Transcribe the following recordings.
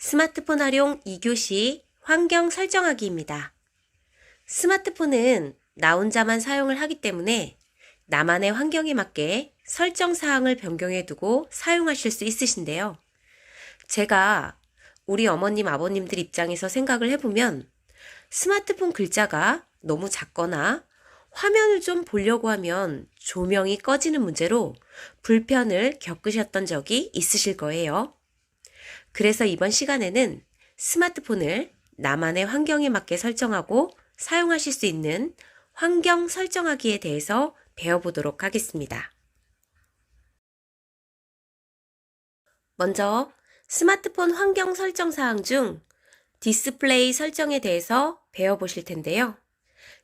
스마트폰 활용 2교시 환경 설정하기입니다. 스마트폰은 나 혼자만 사용을 하기 때문에 나만의 환경에 맞게 설정 사항을 변경해 두고 사용하실 수 있으신데요. 제가 우리 어머님, 아버님들 입장에서 생각을 해보면 스마트폰 글자가 너무 작거나 화면을 좀 보려고 하면 조명이 꺼지는 문제로 불편을 겪으셨던 적이 있으실 거예요. 그래서 이번 시간에는 스마트폰을 나만의 환경에 맞게 설정하고 사용하실 수 있는 환경 설정하기에 대해서 배워보도록 하겠습니다. 먼저 스마트폰 환경 설정 사항 중 디스플레이 설정에 대해서 배워보실 텐데요.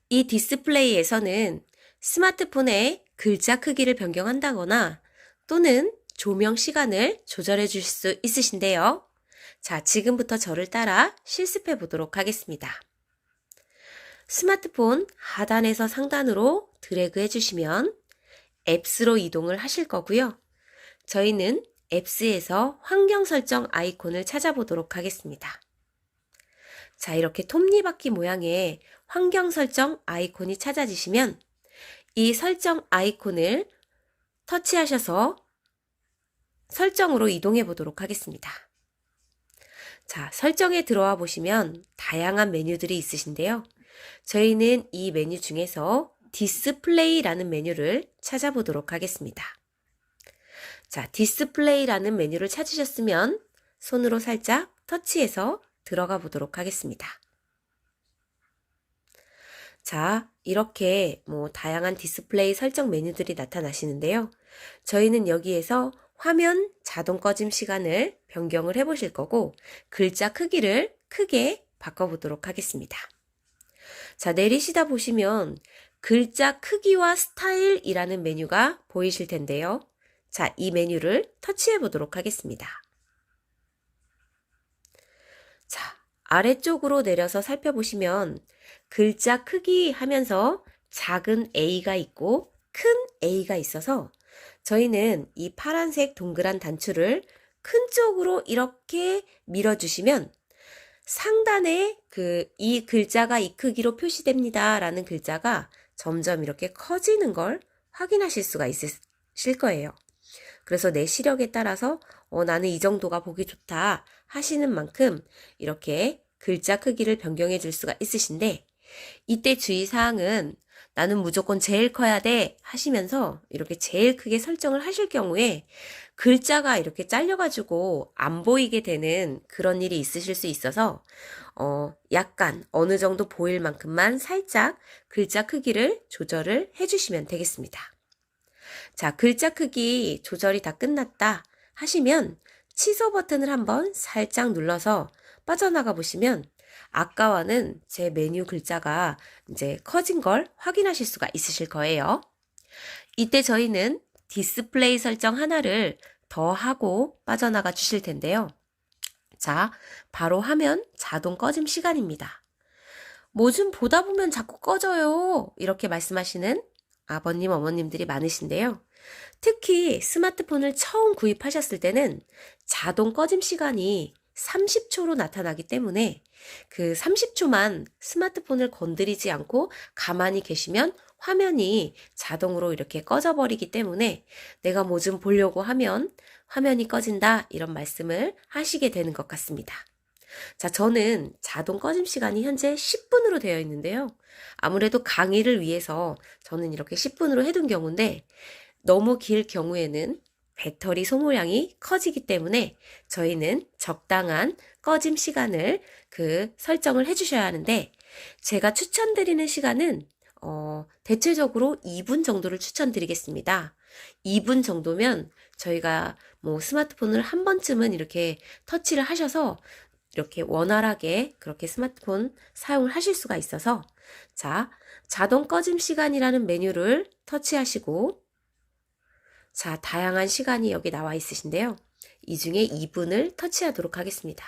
이 디스플레이에서는 스마트폰의 글자 크기를 변경한다거나 또는 조명 시간을 조절해 주실 수 있으신데요. 자, 지금부터 저를 따라 실습해 보도록 하겠습니다. 스마트폰 하단에서 상단으로 드래그 해주시면 앱스로 이동을 하실 거고요. 저희는 앱스에서 환경 설정 아이콘을 찾아보도록 하겠습니다. 자, 이렇게 톱니바퀴 모양의 환경 설정 아이콘이 찾아지시면 이 설정 아이콘을 터치하셔서 설정으로 이동해 보도록 하겠습니다. 자, 설정에 들어와 보시면 다양한 메뉴들이 있으신데요. 저희는 이 메뉴 중에서 디스플레이라는 메뉴를 찾아보도록 하겠습니다. 자, 디스플레이라는 메뉴를 찾으셨으면 손으로 살짝 터치해서 들어가 보도록 하겠습니다. 자, 이렇게 뭐 다양한 디스플레이 설정 메뉴들이 나타나시는데요. 저희는 여기에서 화면 자동 꺼짐 시간을 변경을 해 보실 거고 글자 크기를 크게 바꿔보도록 하겠습니다. 자, 내리시다 보시면 글자 크기와 스타일이라는 메뉴가 보이실 텐데요. 자, 이 메뉴를 터치해 보도록 하겠습니다. 자, 아래쪽으로 내려서 살펴보시면 글자 크기 하면서 작은 A가 있고 큰 A가 있어서 저희는 이 파란색 동그란 단추를 큰 쪽으로 이렇게 밀어주시면 상단에 그 이 글자가 이 크기로 표시됩니다 라는 글자가 점점 이렇게 커지는 걸 확인하실 수가 있으실 거예요. 그래서 내 시력에 따라서 어, 나는 이 정도가 보기 좋다 하시는 만큼 이렇게 글자 크기를 변경해 줄 수가 있으신데 이때 주의사항은 나는 무조건 제일 커야 돼 하시면서 이렇게 제일 크게 설정을 하실 경우에 글자가 이렇게 잘려가지고 안 보이게 되는 그런 일이 있으실 수 있어서 어, 약간 어느 정도 보일 만큼만 살짝 글자 크기를 조절을 해주시면 되겠습니다. 자, 글자 크기 조절이 다 끝났다 하시면 취소 버튼을 한번 살짝 눌러서 빠져나가 보시면 아까와는 제 메뉴 글자가 이제 커진 걸 확인하실 수가 있으실 거예요. 이때 저희는 디스플레이 설정 하나를 더 하고 빠져나가 주실 텐데요. 자, 바로 화면 자동 꺼짐 시간입니다. 뭐 좀 보다 보면 자꾸 꺼져요. 이렇게 말씀하시는 아버님, 어머님들이 많으신데요. 특히 스마트폰을 처음 구입하셨을 때는 자동 꺼짐 시간이 30초로 나타나기 때문에 그 30초만 스마트폰을 건드리지 않고 가만히 계시면 화면이 자동으로 이렇게 꺼져버리기 때문에 내가 뭐 좀 보려고 하면 화면이 꺼진다 이런 말씀을 하시게 되는 것 같습니다. 자, 저는 자동 꺼짐 시간이 현재 10분으로 되어 있는데요. 아무래도 강의를 위해서 저는 이렇게 10분으로 해둔 경우인데 너무 길 경우에는 배터리 소모량이 커지기 때문에 저희는 적당한 꺼짐 시간을 그 설정을 해주셔야 하는데 제가 추천드리는 시간은 어, 대체적으로 2분 정도를 추천드리겠습니다. 2분 정도면 저희가 뭐 스마트폰을 한 번쯤은 이렇게 터치를 하셔서 이렇게 원활하게 그렇게 스마트폰 사용을 하실 수가 있어서 자, 자동 꺼짐 시간이라는 메뉴를 터치하시고 자, 다양한 시간이 여기 나와 있으신데요. 이 중에 2분을 터치하도록 하겠습니다.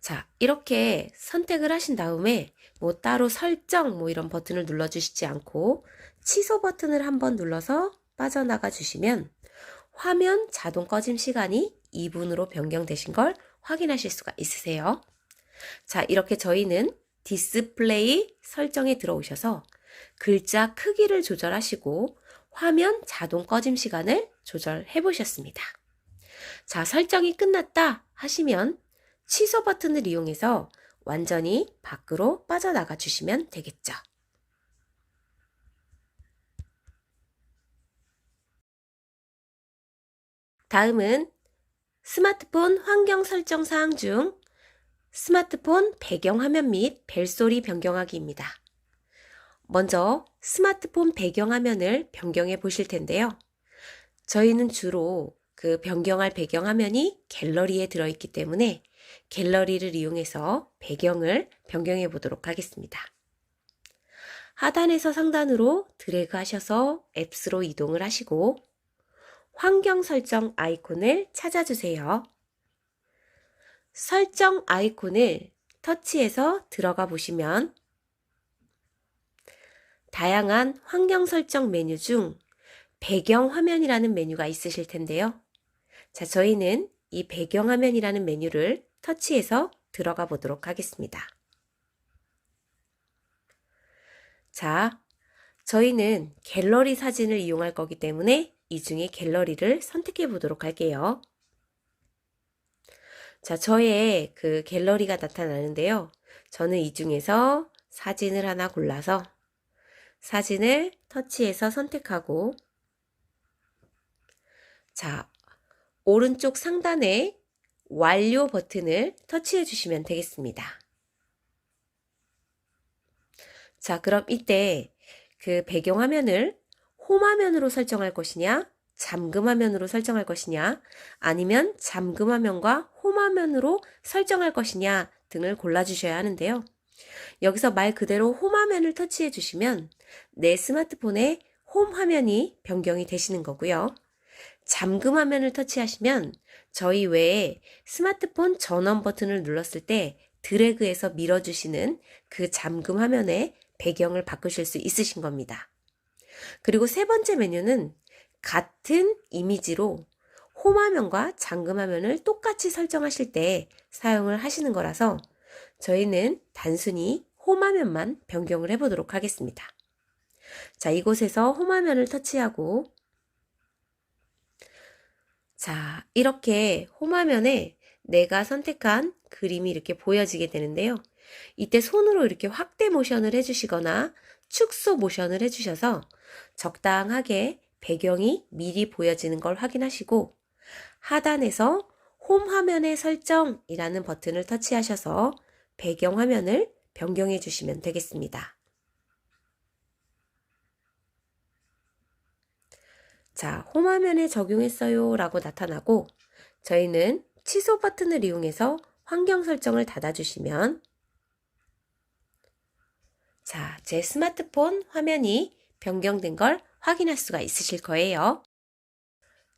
자, 이렇게 선택을 하신 다음에 뭐 따로 설정 뭐 이런 버튼을 눌러주시지 않고 취소 버튼을 한번 눌러서 빠져나가 주시면 화면 자동 꺼짐 시간이 2분으로 변경되신 걸 확인하실 수가 있으세요. 자, 이렇게 저희는 디스플레이 설정에 들어오셔서 글자 크기를 조절하시고 화면 자동 꺼짐 시간을 조절해 보셨습니다. 자, 설정이 끝났다 하시면 취소 버튼을 이용해서 완전히 밖으로 빠져나가 주시면 되겠죠. 다음은 스마트폰 환경 설정 사항 중 스마트폰 배경 화면 및 벨소리 변경하기입니다. 먼저 스마트폰 배경화면을 변경해 보실 텐데요. 저희는 주로 그 변경할 배경화면이 갤러리에 들어있기 때문에 갤러리를 이용해서 배경을 변경해 보도록 하겠습니다. 하단에서 상단으로 드래그 하셔서 앱스로 이동을 하시고 환경 설정 아이콘을 찾아주세요. 설정 아이콘을 터치해서 들어가 보시면 다양한 환경 설정 메뉴 중 배경 화면이라는 메뉴가 있으실 텐데요. 자, 저희는 이 배경 화면이라는 메뉴를 터치해서 들어가 보도록 하겠습니다. 자, 저희는 갤러리 사진을 이용할 거기 때문에 이 중에 갤러리를 선택해 보도록 할게요. 자, 저의 그 갤러리가 나타나는데요. 저는 이 중에서 사진을 하나 골라서 사진을 터치해서 선택하고 자, 오른쪽 상단에 완료 버튼을 터치해 주시면 되겠습니다. 자, 그럼 이때 그 배경화면을 홈화면으로 설정할 것이냐, 잠금화면으로 설정할 것이냐, 아니면 잠금화면과 홈화면으로 설정할 것이냐 등을 골라주셔야 하는데요. 여기서 말 그대로 홈 화면을 터치해 주시면 내 스마트폰의 홈 화면이 변경이 되시는 거고요. 잠금 화면을 터치하시면 저희 외에 스마트폰 전원 버튼을 눌렀을 때 드래그해서 밀어주시는 그 잠금 화면의 배경을 바꾸실 수 있으신 겁니다. 그리고 세 번째 메뉴는 같은 이미지로 홈화면과 잠금화면을 똑같이 설정하실 때 사용을 하시는 거라서 저희는 단순히 홈화면만 변경을 해보도록 하겠습니다. 자, 이곳에서 홈화면을 터치하고 자, 이렇게 홈화면에 내가 선택한 그림이 이렇게 보여지게 되는데요. 이때 손으로 이렇게 확대 모션을 해주시거나 축소 모션을 해주셔서 적당하게 배경이 미리 보여지는 걸 확인하시고 하단에서 홈 화면의 설정이라는 버튼을 터치하셔서 배경 화면을 변경해 주시면 되겠습니다. 자, 홈 화면에 적용했어요 라고 나타나고 저희는 취소 버튼을 이용해서 환경 설정을 닫아주시면 자, 제 스마트폰 화면이 변경된 걸 확인할 수가 있으실 거예요.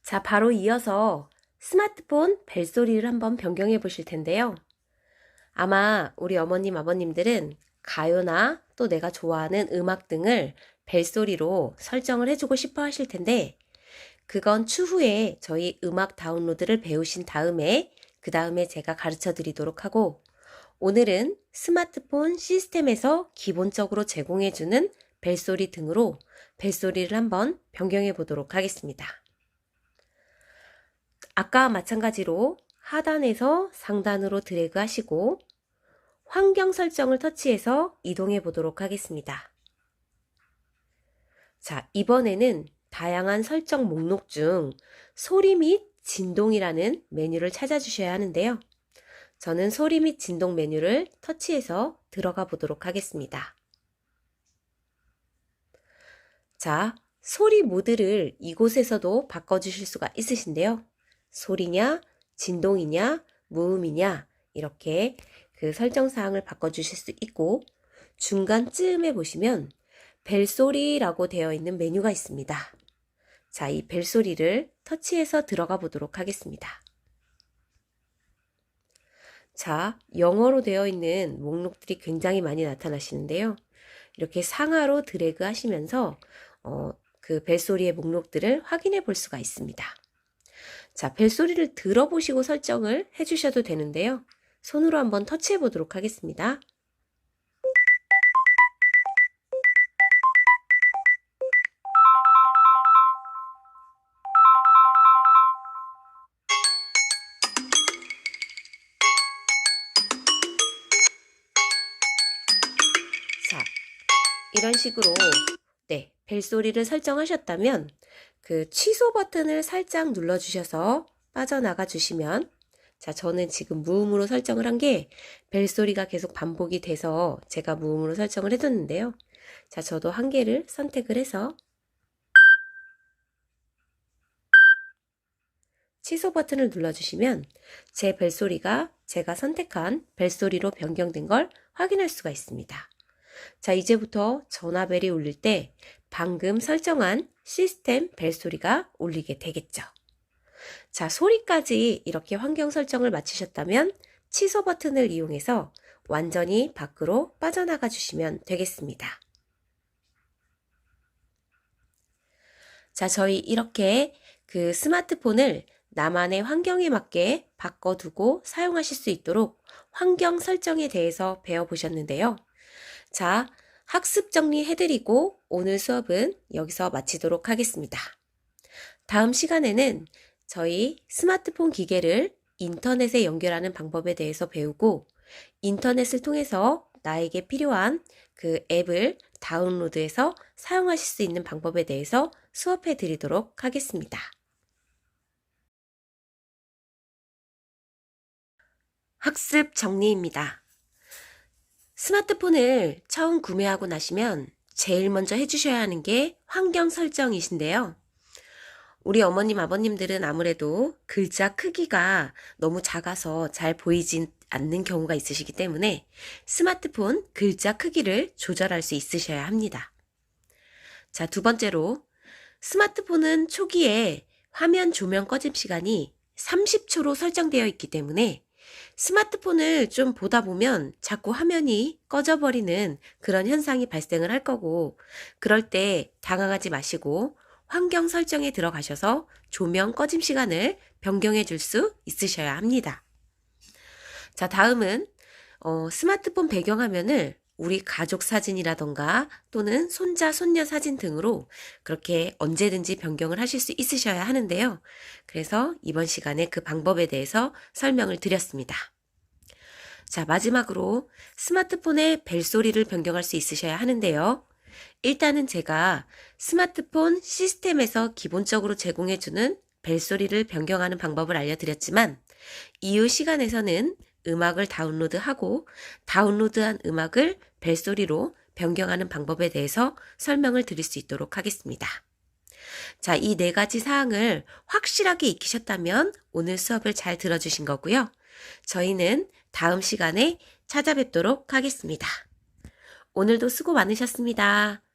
자, 바로 이어서 스마트폰 벨소리를 한번 변경해 보실 텐데요. 아마 우리 어머님, 아버님들은 가요나 또 내가 좋아하는 음악 등을 벨소리로 설정을 해주고 싶어 하실 텐데, 그건 추후에 저희 음악 다운로드를 배우신 다음에 그 다음에 제가 가르쳐 드리도록 하고 오늘은 스마트폰 시스템에서 기본적으로 제공해주는 벨소리 등으로 벨소리를 한번 변경해 보도록 하겠습니다. 아까와 마찬가지로 하단에서 상단으로 드래그 하시고 환경 설정을 터치해서 이동해 보도록 하겠습니다. 자, 이번에는 다양한 설정 목록 중 소리 및 진동이라는 메뉴를 찾아주셔야 하는데요. 저는 소리 및 진동 메뉴를 터치해서 들어가 보도록 하겠습니다. 자, 소리 모드를 이곳에서도 바꿔주실 수가 있으신데요. 소리냐, 진동이냐, 무음이냐, 이렇게 그 설정 사항을 바꿔주실 수 있고, 중간쯤에 보시면 벨소리라고 되어 있는 메뉴가 있습니다. 자, 이 벨소리를 터치해서 들어가 보도록 하겠습니다. 자, 영어로 되어 있는 목록들이 굉장히 많이 나타나시는데요. 이렇게 상하로 드래그 하시면서 어, 그 벨소리의 목록들을 확인해 볼 수가 있습니다. 자, 벨소리를 들어보시고 설정을 해주셔도 되는데요. 손으로 한번 터치해 보도록 하겠습니다. 자, 이런 식으로 네, 벨소리를 설정하셨다면 그 취소 버튼을 살짝 눌러주셔서 빠져나가 주시면 자, 저는 지금 무음으로 설정을 한 게 벨소리가 계속 반복이 돼서 제가 무음으로 설정을 해뒀는데요. 자, 저도 한 개를 선택을 해서 취소 버튼을 눌러주시면 제 벨소리가 제가 선택한 벨소리로 변경된 걸 확인할 수가 있습니다. 자, 이제부터 전화벨이 울릴 때 방금 설정한 시스템 벨소리가 울리게 되겠죠. 자, 소리까지 이렇게 환경 설정을 마치셨다면 취소 버튼을 이용해서 완전히 밖으로 빠져나가 주시면 되겠습니다. 자, 저희 이렇게 그 스마트폰을 나만의 환경에 맞게 바꿔두고 사용하실 수 있도록 환경 설정에 대해서 배워보셨는데요. 자, 학습 정리해드리고 오늘 수업은 여기서 마치도록 하겠습니다. 다음 시간에는 저희 스마트폰 기계를 인터넷에 연결하는 방법에 대해서 배우고 인터넷을 통해서 나에게 필요한 그 앱을 다운로드해서 사용하실 수 있는 방법에 대해서 수업해 드리도록 하겠습니다. 학습 정리입니다. 스마트폰을 처음 구매하고 나시면 제일 먼저 해주셔야 하는 게 환경 설정이신데요. 우리 어머님, 아버님들은 아무래도 글자 크기가 너무 작아서 잘 보이진 않는 경우가 있으시기 때문에 스마트폰 글자 크기를 조절할 수 있으셔야 합니다. 자, 두 번째로 스마트폰은 초기에 화면 조명 꺼짐 시간이 30초로 설정되어 있기 때문에 스마트폰을 좀 보다 보면 자꾸 화면이 꺼져버리는 그런 현상이 발생을 할 거고, 그럴 때 당황하지 마시고 환경 설정에 들어가셔서 조명 꺼짐 시간을 변경해 줄 수 있으셔야 합니다. 자, 다음은 어, 스마트폰 배경화면을 우리 가족 사진이라던가 또는 손자, 손녀 사진 등으로 그렇게 언제든지 변경을 하실 수 있으셔야 하는데요. 그래서 이번 시간에 그 방법에 대해서 설명을 드렸습니다. 자, 마지막으로 스마트폰의 벨소리를 변경할 수 있으셔야 하는데요. 일단은 제가 스마트폰 시스템에서 기본적으로 제공해주는 벨소리를 변경하는 방법을 알려드렸지만 이후 시간에서는 음악을 다운로드하고 다운로드한 음악을 벨소리로 변경하는 방법에 대해서 설명을 드릴 수 있도록 하겠습니다. 자, 이 네 가지 사항을 확실하게 익히셨다면 오늘 수업을 잘 들어주신 거고요. 저희는 다음 시간에 찾아뵙도록 하겠습니다. 오늘도 수고 많으셨습니다.